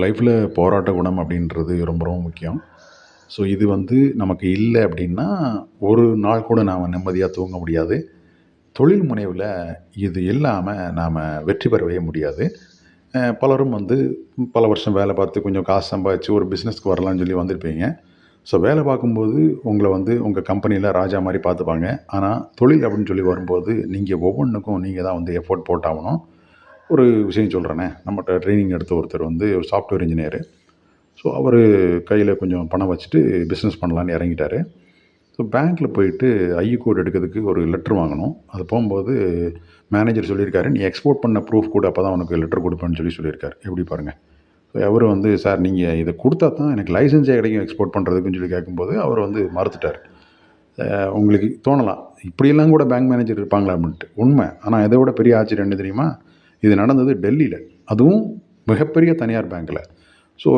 லைஃப்பில் போராட்ட குணம் அப்படின்றது ரொம்ப ரொம்ப முக்கியம். ஸோ இது வந்து நமக்கு இல்லை அப்படின்னா ஒரு நாள் கூட நாம் நிம்மதியாக தூங்க முடியாது. தொழில் முனைவில் இது இல்லாமல் நாம் வெற்றி பெறவே முடியாது. பலரும் வந்து பல வருஷம் வேலை பார்த்து கொஞ்சம் காசு சம்பாதிச்சு ஒரு பிஸ்னஸ்க்கு வரலாம்னு சொல்லி வந்திருப்பீங்க. ஸோ வேலை பார்க்கும்போது உங்களை வந்து உங்கள் கம்பெனியில் ராஜா மாதிரி பார்த்துப்பாங்க. ஆனால் தொழில் அப்படின்னு சொல்லி வரும்போது நீங்கள் ஒவ்வொன்றுக்கும் நீங்கள் தான் வந்து எஃபோர்ட் போட்டாகணும். ஒரு விஷயம் சொல்கிறேனே நம்மகிட்ட ட்ரைனிங் எடுத்த ஒருத்தர் வந்து ஒரு சாஃப்ட்வேர் இன்ஜினியரு ஸோ அவர் கையில் கொஞ்சம் பணம் வச்சுட்டு பிஸ்னஸ் பண்ணலான்னு இறங்கிட்டாரு. ஸோ பேங்க்கில் போயிட்டு ஐ கோட் எடுக்கிறதுக்கு ஒரு லெட்ரு வாங்கணும். அது போகும்போது மேனேஜர் சொல்லியிருக்காரு நீ எக்ஸ்போர்ட் பண்ண ப்ரூஃப் கூட அப்போ தான் உனக்கு லெட்டர் கொடுப்பேன்னு சொல்லி சொல்லியிருக்காரு. எப்படி பாருங்கள் ஸோ அவர் வந்து சார் நீங்கள் இதை கொடுத்தா தான் எனக்கு லைசன்ஸே கிடைக்கும் எக்ஸ்போர்ட் பண்ணுறதுக்குன்னு சொல்லி கேட்கும்போது அவர் வந்து மறுத்துட்டார். உங்களுக்கு தோணலாம். இப்படியெல்லாம் கூட பேங்க் மேனேஜர் இருப்பாங்களா அப்படின்ட்டு. உண்மை. ஆனால் இதை விட பெரிய ஆச்சரியம் என்ன தெரியுமா? இது நடந்தது டெல்லியில். அதுவும் மிகப்பெரிய தனியார் பேங்க்கில் ஸோ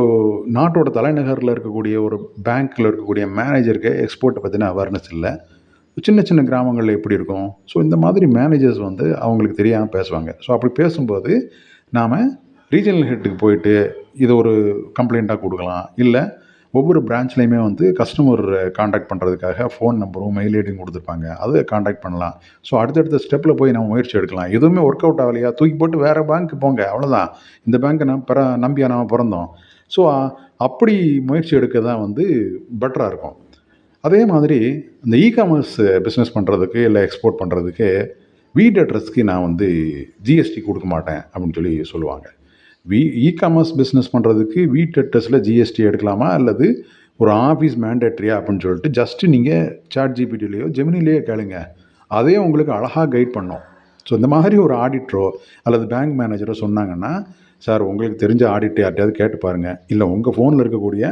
நாட்டோட தலைநகரில் இருக்கக்கூடிய ஒரு பேங்க்கில் இருக்கக்கூடிய மேனேஜருக்கு எக்ஸ்போர்ட்டை பற்றின அவேர்னஸ் இல்லை. சின்ன சின்ன கிராமங்களில் எப்படி இருக்கும்? ஸோ இந்த மாதிரி மேனேஜர்ஸ் வந்து அவங்களுக்கு தெரியாமல் பேசுவாங்க. ஸோ அப்படி பேசும்போது நாம் ரீஜனல் ஹெட்டுக்கு போயிட்டு இதை ஒரு கம்ப்ளைண்ட்டாக கொடுக்கலாம். இல்லை ஒவ்வொரு பிரான்ச்லேயுமே வந்து கஸ்டமர் காண்டாக்ட் பண்ணுறதுக்காக ஃபோன் நம்பரும் மெயில் ஐடியும் கொடுத்துருப்பாங்க. அதை காண்டாக்ட் பண்ணலாம். ஸோ அடுத்தடுத்த ஸ்டெப்பில் போய் நம்ம முயற்சி எடுக்கலாம். எதுவுமே ஒர்க் அவுட் ஆகலையா? தூக்கி போட்டு வேறு பேங்க்கு போங்க. அவ்வளோதான் இந்த பேங்க்கை நம்ம பிற நம்பியா நம்ம பிறந்தோம். ஸோ அப்படி முயற்சி எடுக்க தான் வந்து பெட்டராக இருக்கும். அதே மாதிரி இந்த இ காமர்ஸ் பிஸ்னஸ் பண்ணுறதுக்கு இல்லை எக்ஸ்போர்ட் பண்ணுறதுக்கு வீட் அட்ரஸ்க்கு நான் வந்து ஜிஎஸ்டி கொடுக்க மாட்டேன் அப்படின்னு சொல்லி சொல்லுவாங்க. வி இ காமர்ஸ் பிஸ்னஸ் பண்ணுறதுக்கு வீட்டு அட்ரஸில் ஜிஎஸ்டி எடுக்கலாமா? அல்லது ஒரு ஆஃபீஸ் மேண்டேட்ரியா அப்படின்னு சொல்லிட்டு ஜஸ்ட்டு நீங்கள் சாட் ஜிபிடிலேயோ ஜெமினிலேயோ கேளுங்க. அதே உங்களுக்கு அழகாக கைட் பண்ணோம். ஸோ இந்த மாதிரி ஒரு ஆடிட்டரோ அல்லது பேங்க் மேனேஜரோ சொன்னாங்கன்னா சார் உங்களுக்கு தெரிஞ்ச ஆடிட்டர் யார்ட்டையாவது கேட்டு பாருங்கள் இல்லை உங்கள் ஃபோனில் இருக்கக்கூடிய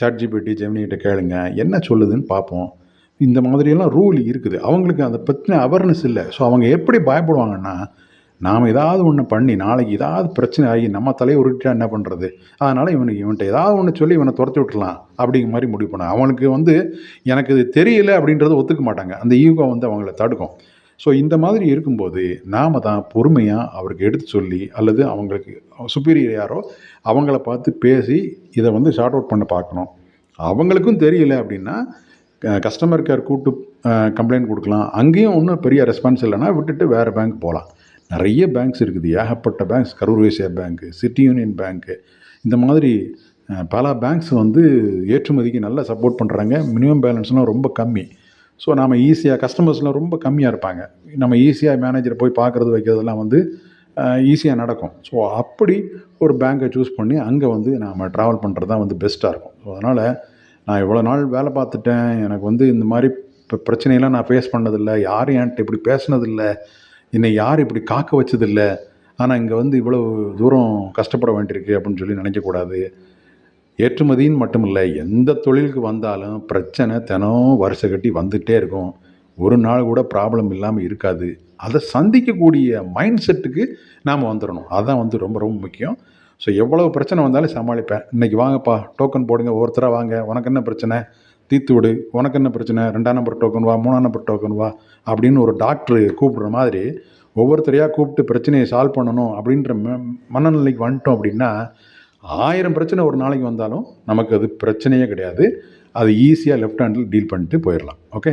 சாட் ஜிபிடி ஜெமினிகிட்ட கேளுங்க. என்ன சொல்லுதுன்னு பார்ப்போம் இந்த மாதிரியெல்லாம் ரூல் இருக்குது. அவங்களுக்கு அதை பற்றின அவேர்னஸ் இல்லை. ஸோ அவங்க எப்படி பயப்படுவாங்கன்னா நாம் ஏதாவது ஒன்று பண்ணி நாளைக்கு ஏதாவது பிரச்சனை ஆகி நம்ம தலையை உருட்டிட்டா என்ன பண்ணுறது அதனால் இவனுக்கு இவன்கிட்ட ஏதாவது ஒன்று சொல்லி இவனை துரத்தி விட்டுலாம் அப்படிங்கிற மாதிரி முடிவு பண்ண அவனுக்கு வந்து எனக்கு இது தெரியல அப்படின்றத ஒத்துக்க மாட்டாங்க. அந்த ஈகோ வந்து அவங்கள தடுக்கும். ஸோ இந்த மாதிரி இருக்கும்போது நாம் தான் பொறுமையாக அவருக்கு எடுத்து சொல்லி அல்லது அவங்களுக்கு சுப்பீரியர் யாரோ அவங்கள பார்த்து பேசி இதை வந்து ஷார்ட் அவுட் பண்ண பார்க்கணும். அவங்களுக்கும் தெரியல அப்படின்னா கஸ்டமர் கேர் கூப்பிட்டு கம்ப்ளைண்ட் கொடுக்கலாம். அங்கேயும் ஒன்றும் பெரிய ரெஸ்பான்ஸ் இல்லைன்னா விட்டுட்டு வேறு பேங்க் போகலாம். நிறைய பேங்க்ஸ் இருக்குது. ஏகப்பட்ட banks Karur Vysya bank city union bank இந்த மாதிரி பல பேங்க்ஸ் வந்து ஏற்றுமதிக்கு நல்லா சப்போர்ட் பண்ணுறாங்க மினிமம் பேலன்ஸ்லாம் ரொம்ப கம்மி. ஸோ நாம் ஈஸியாக கஸ்டமர்ஸ்லாம் ரொம்ப கம்மியாக இருப்பாங்க. நம்ம ஈஸியாக மேனேஜரை போய் பார்க்குறது வைக்கிறதெல்லாம் வந்து ஈஸியாக நடக்கும். ஸோ அப்படி ஒரு பேங்க்கை சூஸ் பண்ணி அங்கே வந்து நாம் ட்ராவல் பண்ணுறது தான் வந்து பெஸ்ட்டாக இருக்கும். ஸோ அதனால் நான் இவ்வளோ நாள் வேலை பார்த்துட்டேன். எனக்கு வந்து இந்த மாதிரி இப்போ பிரச்சனையெல்லாம் நான் ஃபேஸ் பண்ணதில்லை. யாரும் என்கிட்ட இப்படி பேசினதில்லை. என்னை யார் இப்படி காக்க வச்சதில்லை? ஆனால் இங்கே வந்து இவ்வளோ தூரம் கஷ்டப்பட வேண்டியிருக்கு அப்படின்னு சொல்லி நினைக்கக்கூடாது. ஏற்றுமதின்னு மட்டும் இல்லை எந்த தொழிலுக்கு வந்தாலும் பிரச்சனை தினம் வருஷ கட்டி வந்துகிட்டே இருக்கும். ஒரு நாள் கூட ப்ராப்ளம் இல்லாமல் இருக்காது. அதை சந்திக்கக்கூடிய மைண்ட் செட்டுக்கு நாம் வந்துடணும் அதுதான் வந்து ரொம்ப ரொம்ப முக்கியம். ஸோ எவ்வளோ பிரச்சனை வந்தாலும் சமாளிப்பேன். இன்றைக்கி வாங்கப்பா டோக்கன் போடுங்க ஒவ்வொருத்தராக வாங்க உனக்கு என்ன பிரச்சனை? தீர்த்து விடு. உனக்கு என்ன பிரச்சனை? ரெண்டாம் நம்பர் டோக்கன் வா? மூணாம் நம்பர் டோக்கன் வா? அப்படின்னு ஒரு டாக்டர் கூப்பிடுற மாதிரி ஒவ்வொருத்தரையாக கூப்பிட்டு பிரச்சனையை சால்வ் பண்ணணும் அப்படின்ற ம மனநிலைக்கு வந்துட்டோம் அப்படின்னா ஆயிரம் பிரச்சனை ஒரு நாளைக்கு வந்தாலும் நமக்கு அது பிரச்சனையே கிடையாது. அது ஈஸியாக லெஃப்ட் ஹேண்டில் டீல் பண்ணிட்டு போயிடலாம். ஓகே